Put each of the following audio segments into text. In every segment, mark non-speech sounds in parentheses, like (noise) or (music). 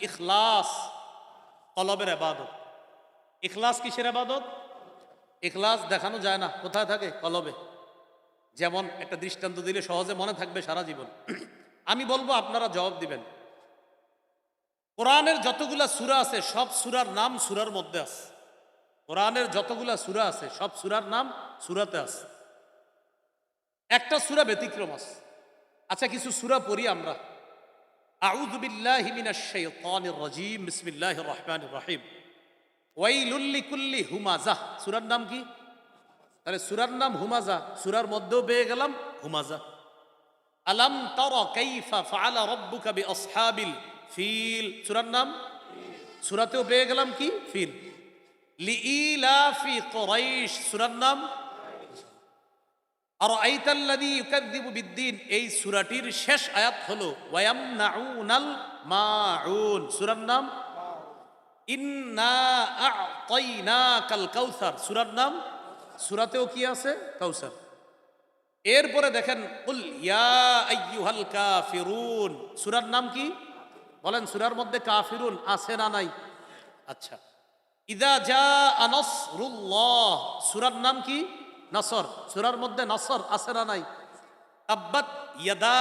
ইখলাস কলবের আবাদত। ইখলাস কিসের আবাদত? ইখলাস দেখানো যায় না, কোথায় থাকে? কলবে যেমন একটা দৃষ্টান্ত দিলে সহজে মনে থাকবে সারা জীবন। (clears throat) আমি বলব, আপনারা জবাব দিবেন। কোরআনের যতগুলা সুরা আছে, সব সুরার নাম সুরার মধ্যে আছে। কোরআনের যতগুলা সুরা আছে, সব সুরার নাম সুরাতে আছে। একটা সুরা ব্যতিক্রম আছে। আচ্ছা কিছু সুরা পড়ি আমরা। আউযু বিল্লাহি মিনাশ শাইতানির রাজিম। বিসমিল্লাহির রহমানির রহিম। ওয়াইলুল লিকুল্লি হুমাজা সূরার নাম কি? তাহলে সূরার নাম হুমাজা সূরার মধ্যেও পেয়ে গেলাম হুমাজা আলাম তারা কাইফা ফাআলা রাব্বুকা বিআসহাবিল ফিল। সূরার নাম? সূরাতেও পেয়ে গেলাম কি? ফিল। লিইলাফি কুরাইশ। সূরার নাম? আর আইতাল্লাদি ইউকাদ্দিবু বিদ্দিন। এই সূরাটির শেষ আয়াত হলো, ওয়ায়ামনাউনাল মাউন। সূরার নাম? ইন্না আ'তাইনাকাল কাউসার। সূরার নাম? সূরাতেও কি আছে? কাউসার। এরপরে দেখেন, কুল ইয়া আইয়ুহাল কাফিরুন। সূরার নাম কি? বলেন, সূরার মধ্যে কাফিরুন আছে না নাই? আচ্ছা। ইদা জা আনসরুল্লাহ সূরার নাম কি? নসর, সুরার মধ্যে নসর আছে না নাই? তাব্বাত ইয়াদা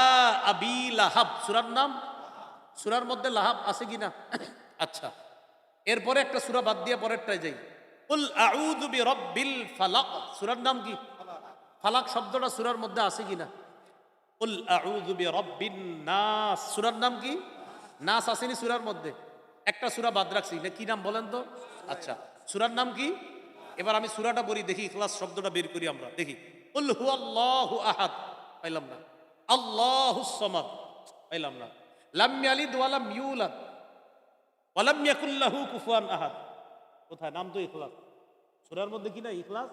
আবি লাহাব, সুরার নাম? সুরার মধ্যে লাহাব আছে কি না? আচ্ছা এরপরে একটা সূরা বাদ দিয়ে পরেরটায় যাই। কুল আউযু বিরাব্বিল ফালাক, সুরার নাম কি? ফালাক শব্দটা সুরার মধ্যে আছে কি না? কুল আউযু বিরাব্বিন নাস, সুরার নাম কি? নাস আসেনি সুরার মধ্যে। একটা সুরা বাদ রাখছি কি নাম বলেন তো? আচ্ছা সুরার নাম কি? এবার আমি সুরাটা বলি দেখি ইখলাস শব্দটা বের করি আমরা। দেখি আল্লাহ আহাদ। পাইলাম না। আল্লাহ পাইলাম না। কোথায়? নাম তো ইখলাস। সুরার মধ্যে কি না ইখলাস?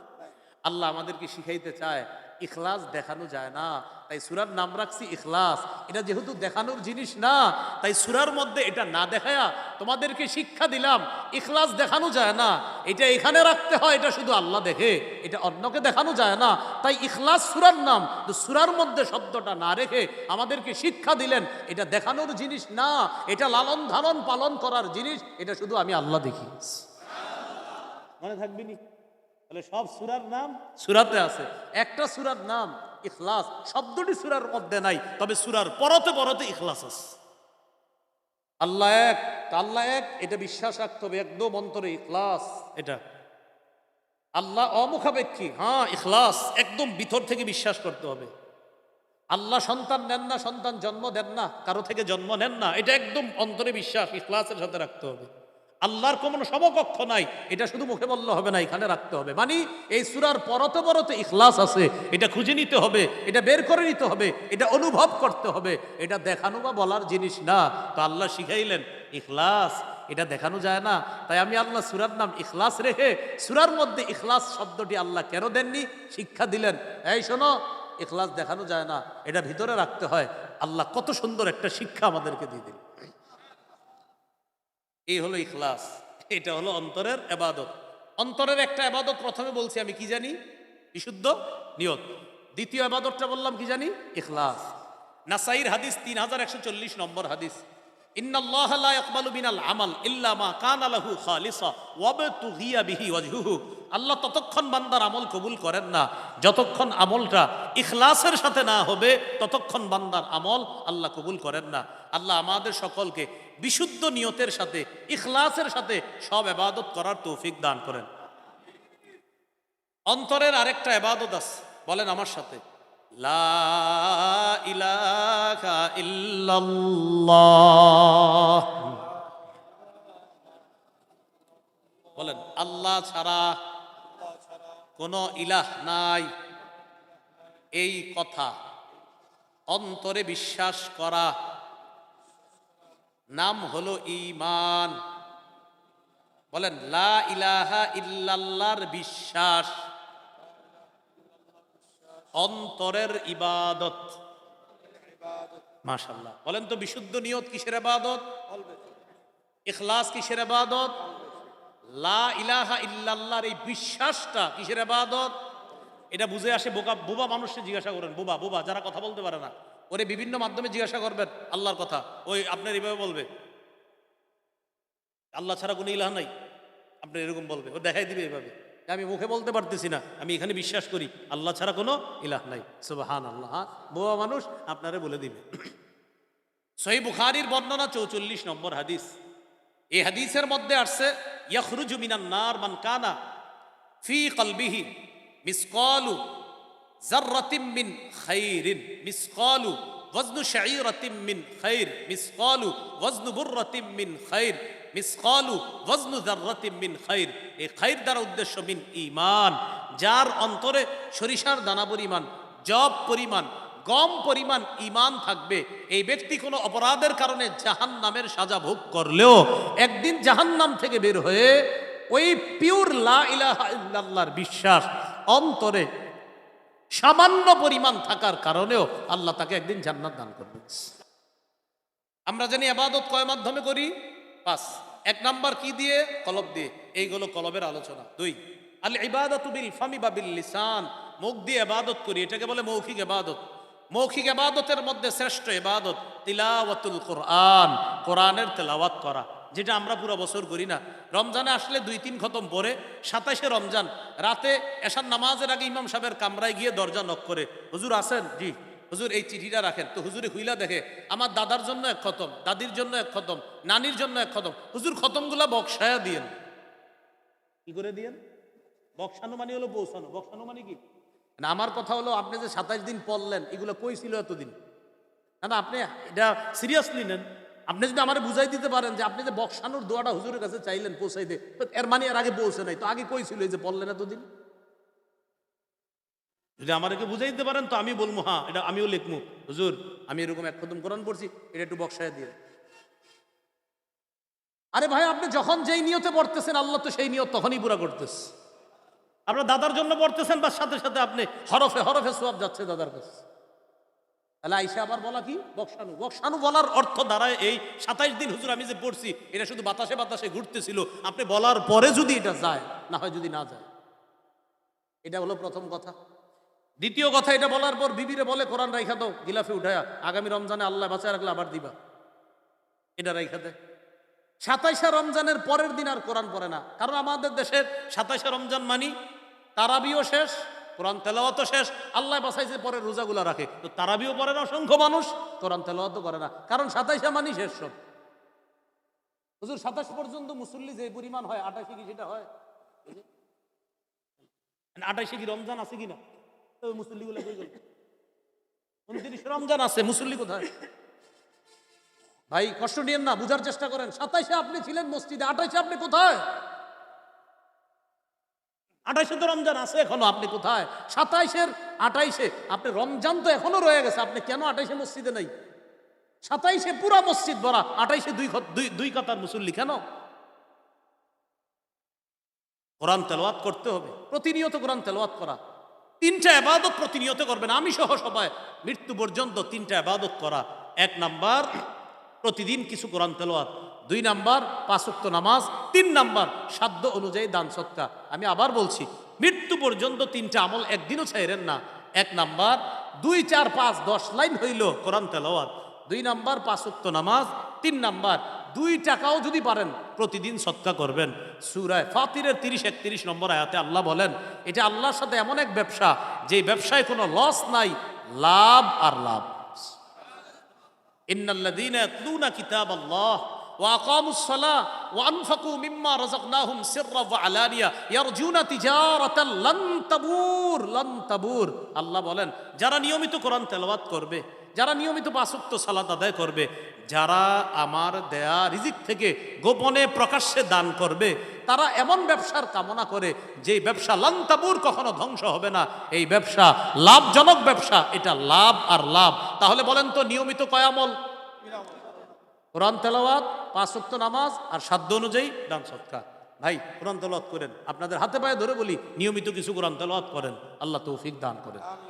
আল্লাহ আমাদেরকে শিখাইতে চায়, ইখলাস দেখানো যায় না। তাই সুরার নাম রাখছি ইখলাস। এটা যেহেতু দেখানোর জিনিস না, তাই সুরার মধ্যে এটা না দেখায়া তোমাদেরকে শিক্ষা দিলাম, ইখলাস দেখানো যায় না। এটা এখানে রাখতে হয়, এটা শুধু আল্লাহ দেখে, এটা অন্যকে দেখানো যায় না। তাই ইখলাস সুরার নাম, তো সুরার মধ্যে শব্দটা না রেখে আমাদেরকে শিক্ষা দিলেন, এটা দেখানোর জিনিস না, এটা লালন ধারণ পালন করার জিনিস, এটা শুধু আমি আল্লাহ দেখি। মনে থাকবিনি তাহলে সব সুরার নাম? সুরাতে আছে। একটা সুরার নাম ইখলাস শব্দটি সুরার মধ্যে নাই তবে সুরার পরতে পরতে ইখলাস আছে। আল্লাহ এক আল্লাহ এক এটা বিশ্বাস রাখতে হবে একদম অন্তরে ইখলাস। এটা। আল্লাহ অমুখাপেক্ষী হ্যাঁ ইখলাস একদম ভিতর থেকে বিশ্বাস করতে হবে। আল্লাহ সন্তান নেন না সন্তান জন্ম দেন না কারও থেকে জন্ম নেন না এটা একদম অন্তরে বিশ্বাস ইখলাসের সাথে রাখতে হবে। আল্লাহর কোনো সমকক্ষ নাই। এটা শুধু মুখে বললে হবে না, এখানে রাখতে হবে। মানে এই সুরার পরতে পরতে ইখলাস আছে, এটা খুঁজে নিতে হবে, এটা বের করে নিতে হবে, এটা অনুভব করতে হবে, এটা দেখানো বা বলার জিনিস না। তো আল্লাহ শিখাইলেন, ইখলাস, এটা দেখানো যায় না। তাই আমি আল্লাহ সুরার নাম ইখলাস রেখে সুরার মধ্যে ইখলাস শব্দটি আল্লাহ কেন দেননি? শিক্ষা দিলেন। এই শোনো, ইখলাস দেখানো যায় না, এটা ভিতরে রাখতে হয়। আল্লাহ কত সুন্দর একটা শিক্ষা আমাদেরকে দিয়ে দিল এই হলো ইখলাস। এটা হলো অন্তরের এবাদত। অন্তরের একটা আবাদত প্রথমে বলছি আমি, কি জানি? বিশুদ্ধ নিয়ত। দ্বিতীয় আবাদতটা বললাম, কি জানি? ইখলাস। নাসাইর হাদিস তিন হাজার একশো চল্লিশ নম্বর হাদিস। ইন্নাল্লাহ লা ইয়াকবালু মিনাল আমাল ইল্লা মা কানা লাহু আল্লাহ ততক্ষণ বান্দার আমল কবুল করেন না। যতক্ষণ আমলটা ইখলাসের সাথে না হবে, ততক্ষণ বান্দার আমল আল্লাহ কবুল করেন না। আল্লাহ আমাদের সকলকে বিশুদ্ধ নিয়তের সাথে, ইখলাসের সাথে সব এবাদত করার তৌফিক দান করেন। অন্তরের আরেকটা এবাদত আছে, বলেন আমার সাথে। লা ইলাহা ইল্লাল্লাহ। বলেন, আল্লাহ ছাড়া কোনো ইলাহ নাই। এই কথা অন্তরে বিশ্বাস করা। নাম হলো ঈমান। বলেন, লা ইলাহা ইল্লাল্লাহর বিশ্বাস। অন্তরের ইবাদত। মাশাল্লাহ বলেন তো, বিশুদ্ধ নিয়ত কিসের ইবাদত? ইখলাস কিসের ইবাদত? লা ইলাহা ইল্লাল্লাহর এই বিশ্বাসটা কিসের ইবাদত? এটা বুঝে আসে বোকা, বোবা মানুষকে জিজ্ঞাসা করেন, বোবা বোবা, যারা কথা বলতে পারে না। ওরে বিভিন্ন মাধ্যমে জিজ্ঞাসা করবেন, আল্লাহর কথা। ওই আপনার এইভাবে বলবে। আল্লাহ ছাড়া কোনো ইলাহ নাই। আপনি এরকম বলবে। ও দেখাই দিবে এভাবে। যে আমি মুখে বলতে পারতেছি না। আমি এখানে বিশ্বাস করি, আল্লাহ ছাড়া কোনো ইলাহ নাই। সুবাহান আল্লাহ হ্যাঁ? বোয়া মানুষ আপনারে বলে দিবে। সহি বুখারির বর্ণনা চৌচল্লিশ নম্বর হাদিস। এই হাদিসের মধ্যে আসছে, ইয়াখরুজু মিনান নার মান কানা ফি কলবিহি মিসকালু জাররাতিম মিন খাইরিন। মিসকালু ওয়াজনু শাঈরাতিম মিন খাইর। মিসকালু ওয়াজনু বুররাতিম মিন খাইর। মিসকালু ওয়াজনু জাররাতিম মিন খাইর। এই খাইর দ্বারা উদ্দেশ্য মিন ঈমান। যার অন্তরে সরিষার দানা পরিমাণ জব পরিমাণ, গম পরিমাণ ইমান থাকবে, এই ব্যক্তি কোনো অপরাধের কারণে জাহান নামের সাজা ভোগ করলেও একদিন জাহান নাম থেকে বের হয়ে ওই পিওর লা ইলাহা ইল্লাল্লাহর বিশ্বাস, অন্তরে সামান্য পরিমাণ থাকার কারণেও আল্লাহ তাকে একদিন জান্নাত দান করবে আমরা জানি আবাদত কয় মাধ্যমে করি? পাঁচ এক নাম্বার কি দিয়ে? কলব দিয়ে। এইগুলো কলবের আলোচনা। দুই, আল ইবাদত বিল ফামি বা বিল লিসান। মুখ দিয়ে এবাদত করি। এটাকে বলে মৌখিক এবাদত মৌখিক এবাদতের মধ্যে শ্রেষ্ঠ এবাদত তিলাওয়াতুল কোরআন। কোরআনের তেলাওয়াত করা, যেটা আমরা পুরো বছর করি না। রমজানে আসলে দুই তিন খতম পরে সাতাশে রমজান। রাতে এসার নামাজের আগে ইমাম সাহেবের কামরায় গিয়ে দরজা নক করে। হুজুর আছেন? জি। হুজুর এই চিঠিটা রাখেন। তো হুজুরে হুইলা দেখে আমার দাদার জন্য এক খতম দাদির জন্য এক খতম নানির জন্য এক খতম। হুজুর খতমগুলা বক্সায়া দিয়েন। কি করে দিয়েন? বক্সানো মানে হলো পৌঁছানো। বক্সানো মানে কি? না আমার কথা হলো আপনি যে সাতাইশ দিন পড়লেন এগুলো কই ছিল এতদিন? না না আপনি এটা সিরিয়াসলি নেন। আপনি যদি আমার বুঝাই দিতে পারেন যে আপনি যে বক্সানোর দোয়াটা হুজুরের কাছে চাইলেন পৌঁছাই দে এর মানে এর আগে পৌঁছে নাই। তো আগে কই ছিল এই যে পড়লেন এতদিন? যদি আমাদেরকে দিতে পারেন, তো আমি বলব হ্যাঁ এটা আমিও লিখব হুজুর, আমি এরকম এক কদম কোরআন পড়ছি, এটা একটু বক্সায় দিয়ে। আরে ভাই, আপনি যখন যেই নিয়তে পড়তেছেন, আল্লাহ তো সেই নিয়ত তখনই পুরা করতেছে। আপনার দাদার জন্য পড়তেছেন বা সাথে সাথে আপনি হরফে হরফে সোয়াব যাচ্ছে দাদার কাছে। তাহলে আইসা আবার বলা কি? বক্সানু। বক্সানু বলার অর্থ দাঁড়ায় এই সাতাইশ দিন, হুজুর, আমি যে পড়ছি, এটা শুধু বাতাসে বাতাসে ঘুরতেছিল। আপনি বলার পরে যদি এটা যায়, না হয় যদি না যায়। এটা হলো প্রথম কথা। দ্বিতীয় কথা, এটা বলার পর বিবিরে বলে, কোরআন রাইখা দাও, গিলাফে উঠায়া, আগামী রমজানে আল্লাহ বাঁচায় রাখলে আবার দিবা। এটা রাইখা দেয়। সাতাইশে রমজানের পরের দিন আর কোরআন পড়ে না, কারণ আমাদের দেশের সাতাইশে রমজান মানি, তারাবিও শেষ, কোরআন তেলাওয়াতও শেষ, আল্লাহ বাসাইছে পরে রোজাগুলা রাখে। তো তারাবিও পড়ে না, অসংখ্য মানুষ কোরআন তেলাওয়াতও করে না, কারণ সাতাইশে মানি শেষ সব। হুজুর, সাতাশ পর্যন্ত মুসল্লি যে পরিমাণ হয় আঠাশে কি সেটা হয়? আঠাশে কি রমজান আছে কি না মুসল্লিগুলো কই গেল। উনত্রিশ রমজান আছে, মুসল্লি কোথায়? ভাই, কষ্ট নিয়েন না, বুঝার চেষ্টা করেন। সাতাইশে আপনি ছিলেন মসজিদে, আঠাইশে আপনি কোথায়? আঠাইশে তো রমজান আছে এখনও, আপনি কোথায়? সাতাইশের আঠাইশে, আপনি রমজান তো এখনও রয়ে গেছে, আপনি কেন আঠাইশে মসজিদে নাই? সাতাইশে পুরা মসজিদ ভরা, আঠাইশে দুই দুই কাতার মুসল্লি কেন? কোরআন তেলাওয়াত করতে হবে। প্রতিনিয়ত কোরআন তেলাওয়াত করা। তিনটা আবাদত প্রতিনিয়ত করবেন। আমি সহ সবাই মৃত্যু পর্যন্ত তিনটা আবাদত করা। এক নাম্বার, প্রতিদিন কিছু কোরআন তেলাওয়াত। দুই নাম্বার পাঁচক্ত নামাজ। তিন নাম্বার, সাধ্য অনুযায়ী দান সৎকা আমি আবার বলছি, মৃত্যু পর্যন্ত তিনটা আমল একদিনও ছাইরেন না। এক নাম্বার, দুই, চার, পাঁচ, দশ লাইন হইল কোরআন তেলাওয়াত। দুই নাম্বার পাঁচক্ত নামাজ। তিন নাম্বার দুই টাকাও যদি পারেন প্রতিদিন সৎকা করবেন সুরায় ফাতিরের তিরিশ একত্রিশ নম্বর আয়াতে আল্লাহ বলেন এটা আল্লাহর সাথে এমন এক ব্যবসা যে ব্যবসায় কোনো লস নাই লাভ আর লাভ ইন্নাল্লাযীনা ইয়াতলুনা কিতাবাল্লাহ وأقاموا الصلاة وأنفقوا مما رزقناهم سرا وعلانية يرجون تجارة لن تبور لن تبور আল্লাহ বলেন যারা নিয়মিত কোরআন তেলাওয়াত করবে যারা নিয়মিত পাঁচক্ত সালাত আদায় করবে যারা আমার দেয়া রিজিক থেকে গোপনে প্রকাশ্যে দান করবে, তারা এমন ব্যবসার কামনা করে যে ব্যবসা লান্তাবুর কখনো ধ্বংস হবে না। এই ব্যবসা লাভজনক ব্যবসা, এটা লাভ আর লাভ। তাহলে বলেন তো, নিয়মিত কয়ামল কোরআন তেলাওয়াত, পাঁচ ওয়াক্ত নামাজ আর সাধ্য অনুযায়ী দান সৎকার। ভাই, কোরআন তেলাওয়াত করেন। আপনাদের হাতে পায়ে ধরে বলি, নিয়মিত কিছু কোরআন তেলাওয়াত করেন। আল্লাহ তৌফিক দান করেন।